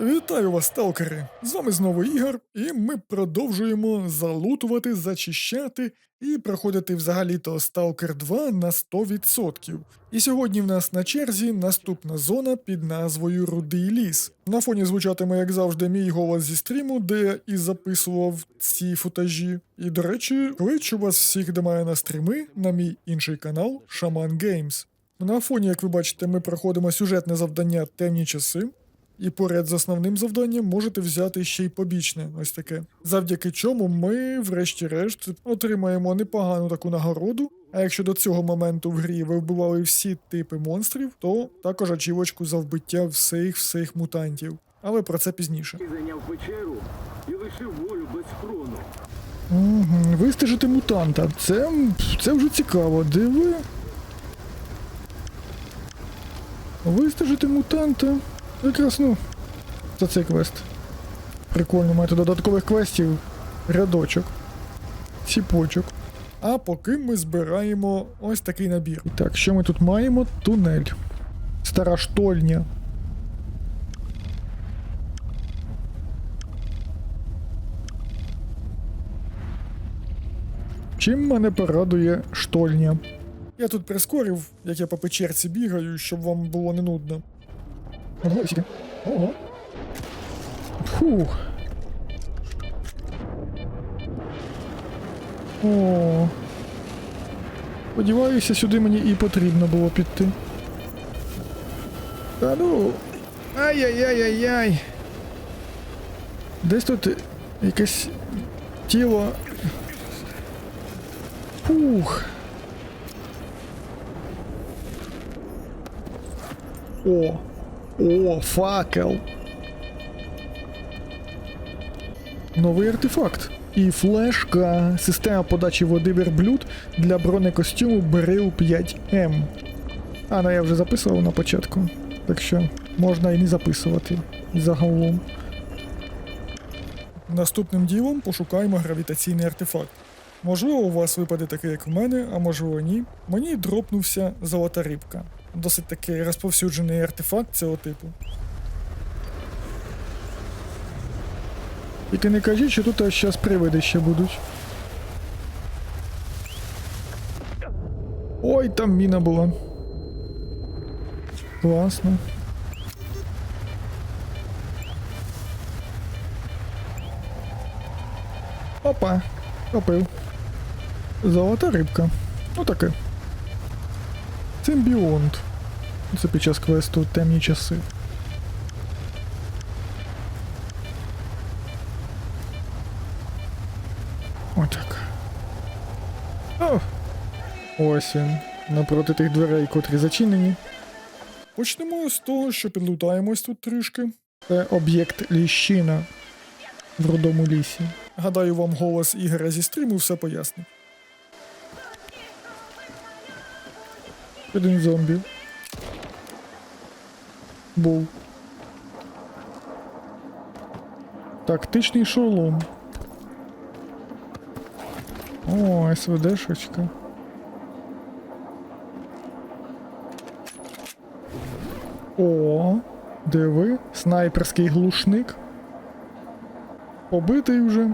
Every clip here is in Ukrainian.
Вітаю вас, сталкери! З вами знову Ігор, і ми продовжуємо залутувати, зачищати і проходити взагалі-то Stalker 2 на 100%. І сьогодні в нас на черзі наступна зона під назвою Рудий ліс. На фоні звучатиме, як завжди, мій голос зі стріму, де я і записував ці футажі. І, до речі, кличу вас всіх мене на стріми на мій інший канал Shaman Games. На фоні, як ви бачите, ми проходимо сюжетне завдання темні часи. І поряд з основним завданням можете взяти ще й побічне, ось таке. Завдяки чому ми, врешті-решт, отримаємо непогану таку нагороду. А якщо до цього моменту в грі ви вбивали всі типи монстрів, то також ачівочку за вбиття всіх всіх мутантів. Але про це пізніше. Зайняв печеру і лишив волю без хрону. Угу. Вистежити мутанта. Це, це вже цікаво. Диви. Вистежити мутанта. Ну, за цей квест. Прикольно, мати додаткових квестів. Рядочок. Ціпочок. А поки ми збираємо ось такий набір. І так, що ми тут маємо? Тунель. Стара штольня. Чим мене порадує штольня? Я тут прискорив, як я по печерці бігаю, щоб вам було не нудно. Сіки. Ого. Фух. О. Сподіваюся, сюди мені і потрібно було піти. Та ну. Ай-яй-яй-яй-яй. Десь тут якесь тіло. Фух. О. О, факел. Новий артефакт. І флешка. Система подачі води верблюд для бронекостюму Брил 5М. А, ну я вже записував на початку. Так що можна і не записувати загалом. Наступним ділом пошукаємо гравітаційний артефакт. Можливо, у вас випаде такий, як в мене, а можливо ні. Мені дропнувся золота рибка. Досить таки розповсюджений артефакт цього типу. Тільки не кажіть, що тут аж зараз привиди ще будуть. Ой, там міна була. Класно. Опа, копив. Золота рибка. Ну таке. Симбіонт. Це під час квесту темні часи. Отак. Ось він. Напроти тих дверей, котрі зачинені. Почнемо з того, що підлутаємось тут трішки. Це об'єкт ліщина в рудому лісі. Гадаю, вам голос Ігоря зі стріму все пояснить. Один зомбі. Був. Тактичний шолом. О, СВДшечка. О, диви, снайперський глушник. Побитий вже.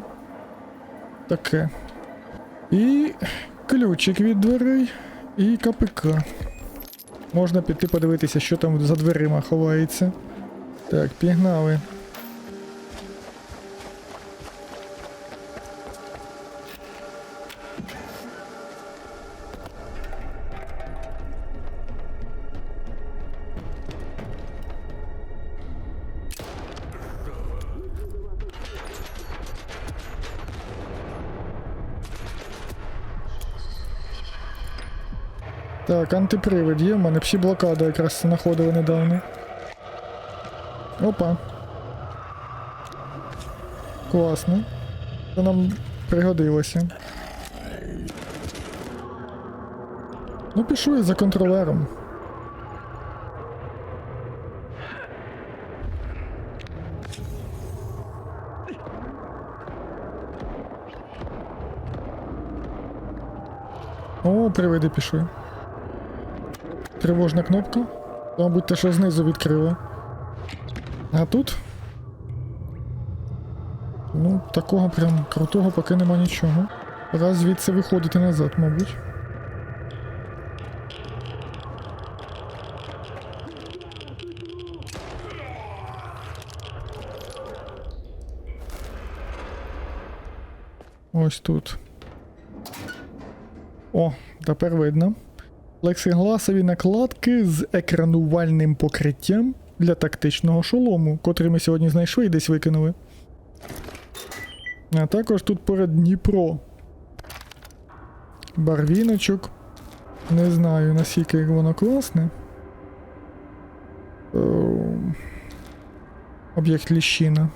Таке. І ключик від дверей, і КПК. Можна піти подивитися, що там за дверима ховається. Так, пігнали. Так, антипривид є, в мене всі блокади якраз знаходили недавно. Опа. Класно. Це нам пригодилося. Ну, пішли за контролером. О, привиди пішли. Тривожна кнопка. Мабуть, те, що знизу відкрила. А тут Ну, такого прям крутого поки нема нічого. Раз звідси виходити назад, мабуть. Ось тут. О, тепер видно. Плексигласові накладки з екранувальним покриттям для тактичного шолому, котрий ми сьогодні знайшли і десь викинули. А також тут поряд Дніпро. Барвіночок. Не знаю, наскільки воно класне. Ем, Об'єкт ліщина.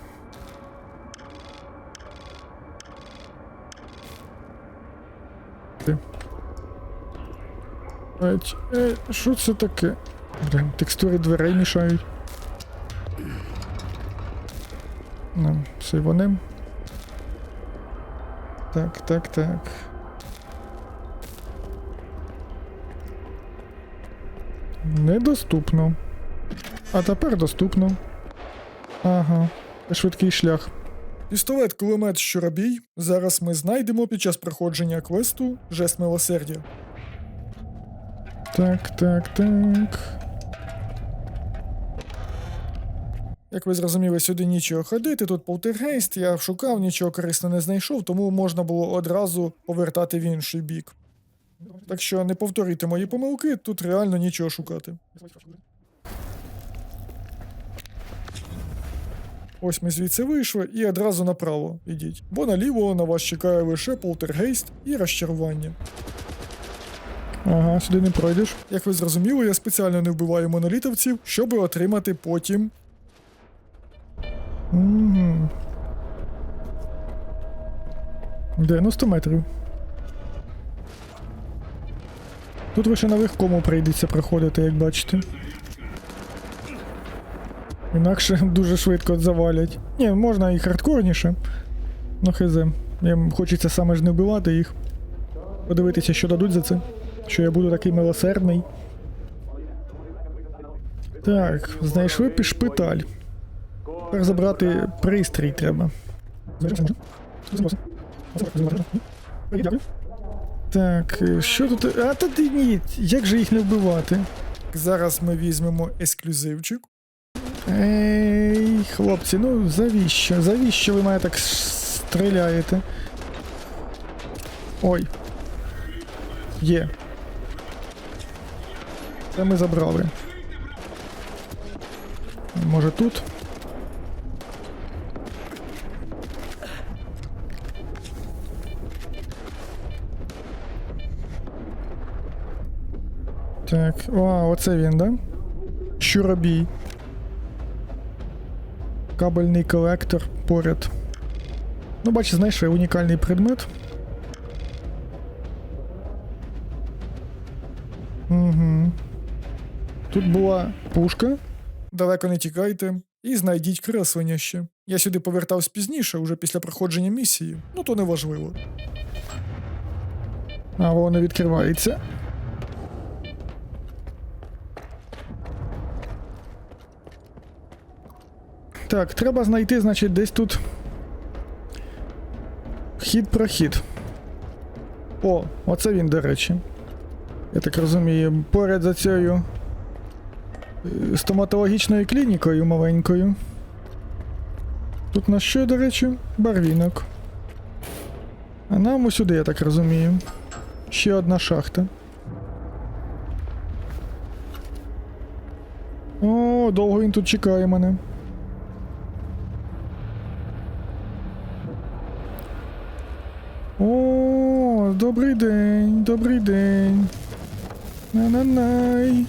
Що це таке? Блін, текстури дверей мішають. Ну, це вони. Так, так, так. Недоступно. А тепер доступно. Ага, швидкий шлях. Пістолет кулемет Щоробій зараз ми знайдемо під час проходження квесту Жест милосердя. Так, так, так. Як ви зрозуміли, сюди нічого ходити, тут полтергейст, я шукав, нічого корисного не знайшов, тому можна було одразу повертати в інший бік. Так що не повторюйте мої помилки, тут реально нічого шукати. Ось ми звідси вийшли і одразу направо ідіть, бо наліво на вас чекає лише полтергейст і розчарування. Ага, сюди не пройдеш. Як ви зрозуміли, я спеціально не вбиваю монолітовців, щоб отримати потім. Угу. 90 метрів. Тут лише на легкому прийдеться проходити, як бачите. Інакше дуже швидко завалять. Ні, можна і хардкорніше. Ну хз. Хочеться саме ж не вбивати їх. Подивитися, що дадуть за це. Що я буду такий милосердний. Так, знайшли пі- шпиталь. Тепер забрати пристрій треба. Так, що тут. А та ні, як же їх не вбивати? Зараз ми візьмемо ексклюзивчик. Ей, хлопці, ну завіщо? Завіщо ви мене так стріляєте? Ой. Є. Це ми забрали. Може тут? Так, а, оце він, да? Щуробій. Кабельний колектор поряд. Ну, бачиш, знайшли унікальний предмет. Тут була пушка. Далеко не тікайте. І знайдіть креслення ще. Я сюди повертався пізніше, уже після проходження місії. Ну то не важливо. А воно відкривається. Так, треба знайти, значить, десь тут. Хід-прохід. О, оце він, до речі. Я так розумію, поряд за цією стоматологічною клінікою маленькою. Тут на що, до речі? Барвінок. А нам усюди, я так розумію. Ще одна шахта. О, довго він тут чекає мене. О, добрий день, добрий день. На-на-най.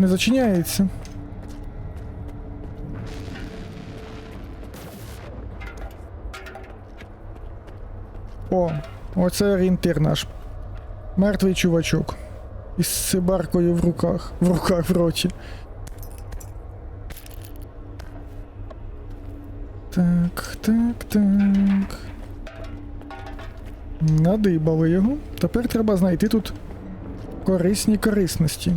Не зачиняється. О, оце орієнтир наш. Мертвий чувачок. Із сибаркою в руках. В руках в роті. Так, так, так. Надибали його. Тепер треба знайти тут корисні корисності.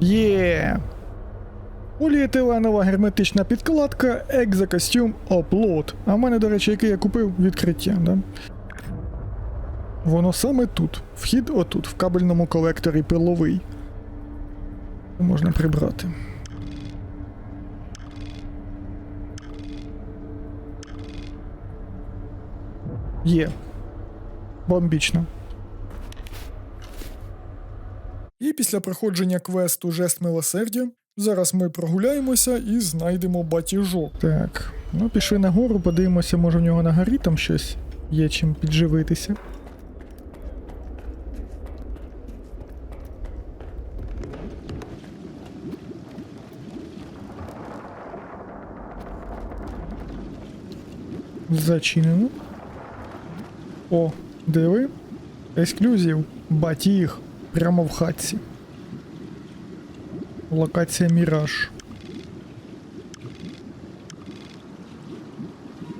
Є. Поліетиленова герметична підкладка, екзокостюм, оплот. А в мене, до речі, який я купив відкриття, да? Воно саме тут. Вхід отут, в кабельному колекторі пиловий. Можна прибрати. Є. Бомбічно. І після проходження квесту Жест милосердя зараз ми прогуляємося і знайдемо батіжок. Так, ну пішли нагору, подивимося, може в нього на горі там щось є чим підживитися. Зачинено. О, диви. Ексклюзив. Батіг. Прямо в хатці. Локація Міраж.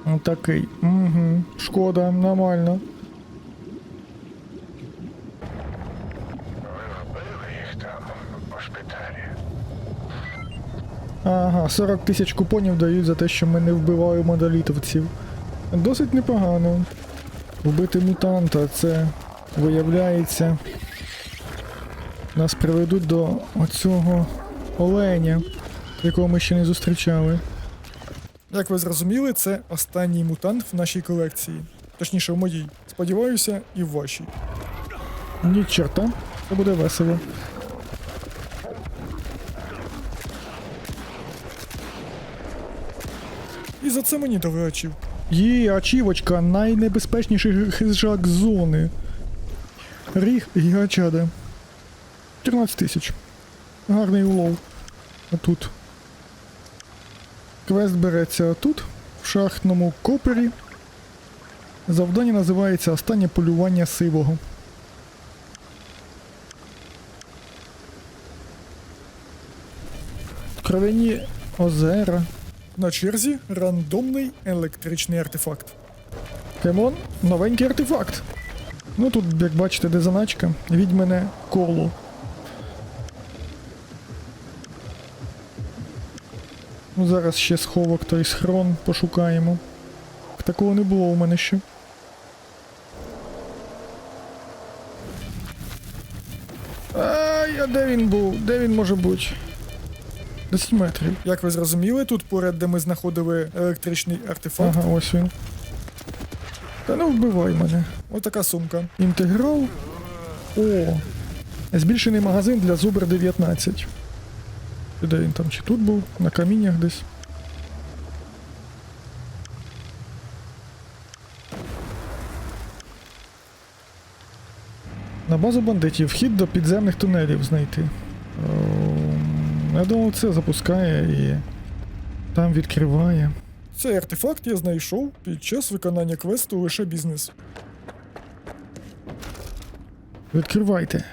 Отакий. Угу. Шкода, нормально. Ага, 40 тисяч купонів дають за те, що ми не вбиваємо модалітовців. Досить непогано. Вбити мутанта, це виявляється. Нас приведуть до оцього оленя, якого ми ще не зустрічали. Як ви зрозуміли, це останній мутант в нашій колекції. Точніше, в моїй. Сподіваюся, і в вашій. Ні, чорта, це буде весело. І за це мені дали ачів. Є ачівочка, найнебезпечніший хижак зони. Ріг гігачада. 14 тисяч. Гарний улов. А тут. Квест береться тут, в шахтному копері. Завдання називається Останнє полювання сивого. Кровяні озера. На черзі рандомний електричний артефакт. Кемон, новенький артефакт. Ну тут, як бачите, де заначка, відьмене коло. Ну, зараз ще сховок той схрон пошукаємо. Такого не було у мене ще. Ай, а де він був? Де він може бути? 10 метрів. Як ви зрозуміли, тут поряд, де ми знаходили електричний артефакт. Ага, ось він. Та ну вбивай мене. Ось така сумка. Інтеграл. О. Збільшений магазин для Зубр 19. Де він там? Чи тут був? На каміннях десь. На базу бандитів вхід до підземних тунелів знайти. Ем, Я думав, це запускає і там відкриває. Цей артефакт я знайшов під час виконання квесту лише бізнес. Відкривайте.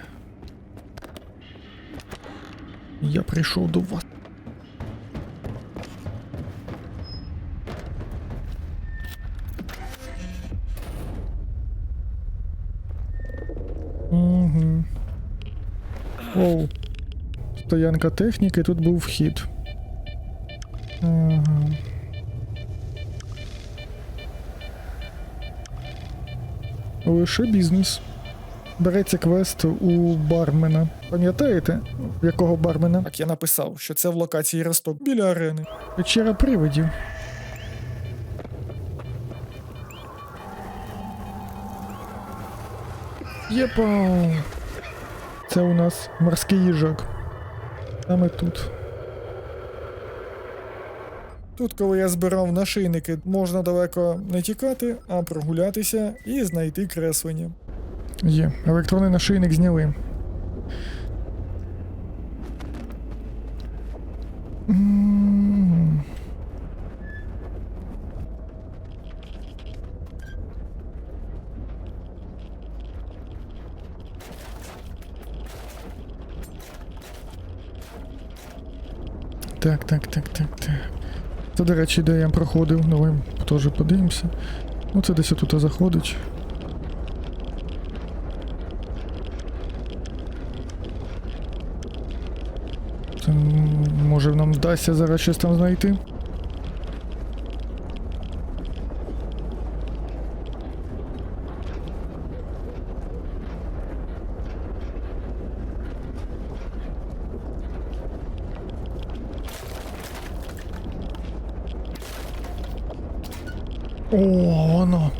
Я прийшов до вас. Угу. Оу. Стоянка техніки, тут був вхід. Ага. Лише бізнес. Береться квест у бармена. Пам'ятаєте, в якого бармена? Так я написав, що це в локації Росток біля арени. Вечера привидів. Єпа! Це у нас морський їжак. Саме тут. Тут, коли я збирав нашийники, можна далеко не тікати, а прогулятися і знайти креслення. Є, електронний нашийник зняли. Так, так, так, так, так. Це, до речі, де я проходив, новим теж подивимося. Ну, це десь отут заходить. Може нам вдасться зараз щось там знайти? О, воно.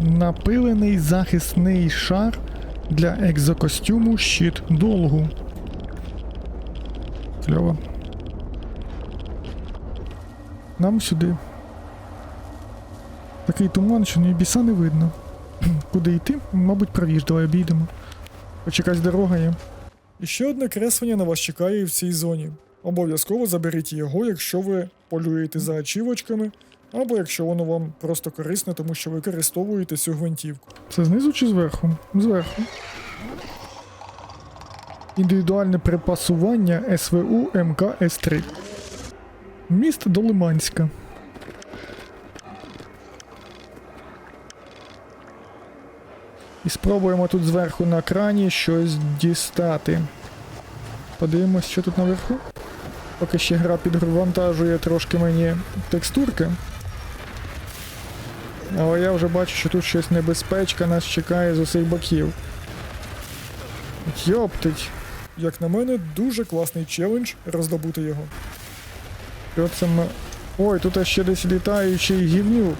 Напилений захисний шар для екзокостюму щит долгу. Кльово. Нам сюди. Такий туман, що ні біса не видно. Куди йти? Мабуть, правіш, давай обійдемо. Хоч якась дорога є. І ще одне креслення на вас чекає в цій зоні. Обов'язково заберіть його, якщо ви полюєте за ачівочками, або якщо воно вам просто корисне, тому що ви використовуєте цю гвинтівку. Це знизу чи зверху? Зверху. Індивідуальне припасування СВУ МК С3. Місто Долиманська. І спробуємо тут зверху на крані щось дістати. Подивимось, що тут наверху. Поки ще гра підвантажує трошки мені текстурки. Але я вже бачу, що тут щось небезпечка нас чекає з усіх боків. Йоптить. Як на мене, дуже класний челендж роздобути його. Що це ми. Ой, тут ще десь літаючий гівнюк.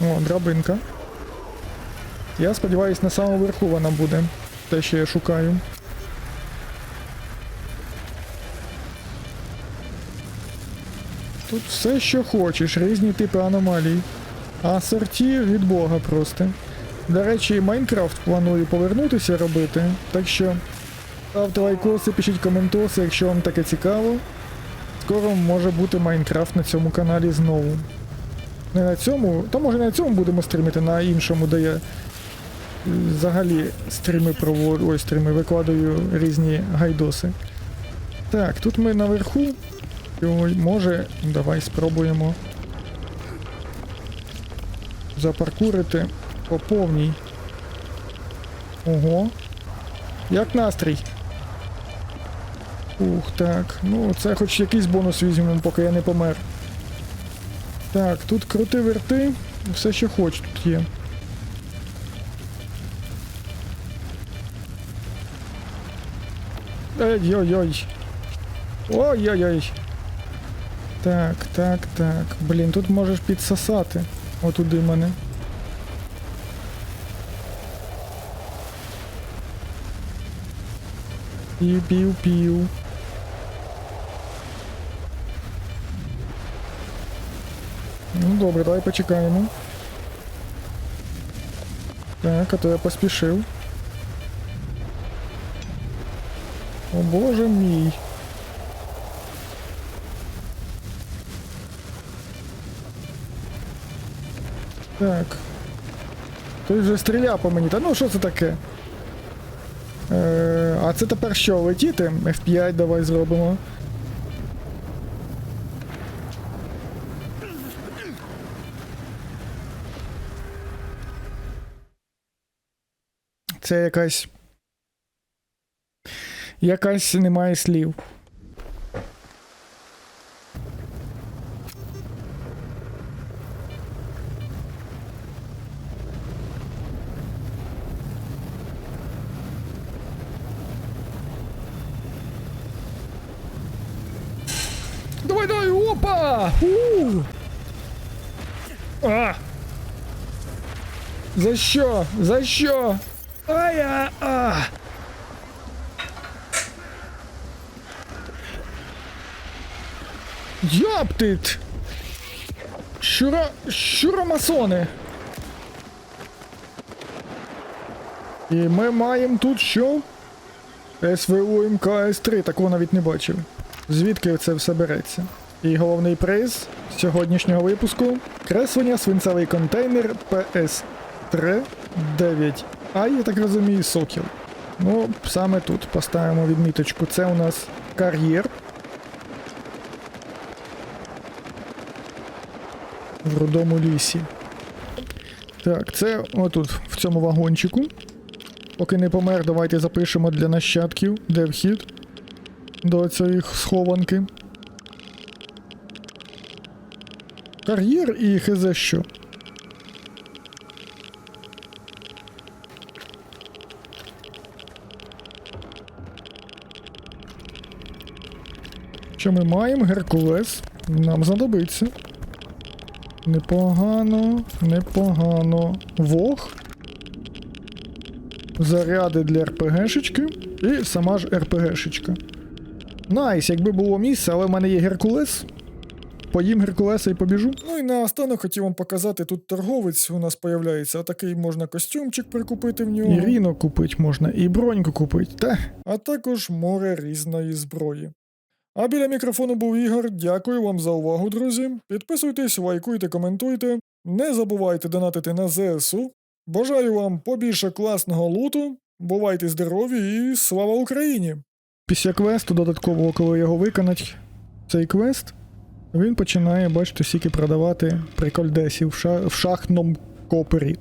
О, драбинка. Я сподіваюсь, на самому верху вона буде. Те, що я шукаю. Тут все, що хочеш, різні типи аномалій. Асорті від Бога просто. До речі, Майнкрафт планую повернутися робити, так що ставте лайкоси, пишіть коментоси, якщо вам таке цікаво. Скоро може бути Майнкрафт на цьому каналі знову. Не на цьому, та може не на цьому будемо стрімити, на іншому, де я е, взагалі стріми проводжу, ой, стріми викладаю різні гайдоси. Так, тут ми наверху. Ой, може, давай спробуємо запаркурити по повній. Ого. Як настрій? Ух, так. Ну, це хоч якийсь бонус візьмемо, поки я не помер. Так, тут крути верти, все що хоч тут є. Ой-ой-ой. Ой-ой-ой. Так, так, так. Блін, тут можеш підсосати. Отуди мене. Пів-пів-пів. Добре, давай почекаємо. Так, а то я поспішив. О боже мій. Так. Той вже стріляв по мені. Та ну що це таке? Е, а це тепер що, летіти? F5 давай зробимо. Це якась. Якась немає слів. Давай, давай, опа! У! А! За що? За що? Ая! А! Яптит! Щура... Щуромасони! І ми маємо тут що? СВУ МКС-3, такого навіть не бачив. Звідки це все береться? І головний приз сьогоднішнього випуску креслення свинцевий контейнер PS3 9. А я так розумію, сокіл. Ну, саме тут поставимо відміточку. Це у нас кар'єр. В рудому лісі. Так, це отут, в цьому вагончику. Поки не помер, давайте запишемо для нащадків, де вхід до цієї схованки. Кар'єр і хз що. Що ми маємо? Геркулес. Нам знадобиться. Непогано, непогано. Вог. Заряди для РПГшечки. І сама ж РПГшечка. Найс, якби було місце, але в мене є Геркулес. Поїм Геркулеса і побіжу. Ну і наостанок хотів вам показати, тут торговець у нас появляється. Такий можна костюмчик прикупити в нього. І рінок купити можна, і броньку купити. Та. А також море різної зброї. А біля мікрофону був Ігор. Дякую вам за увагу, друзі. Підписуйтесь, лайкуйте, коментуйте. Не забувайте донатити на ЗСУ. Бажаю вам побільше класного луту. Бувайте здорові і слава Україні! Після квесту додаткового, коли його виконать, цей квест, він починає, бачите, стільки продавати прикольдесів в, ша- в шахтному копері.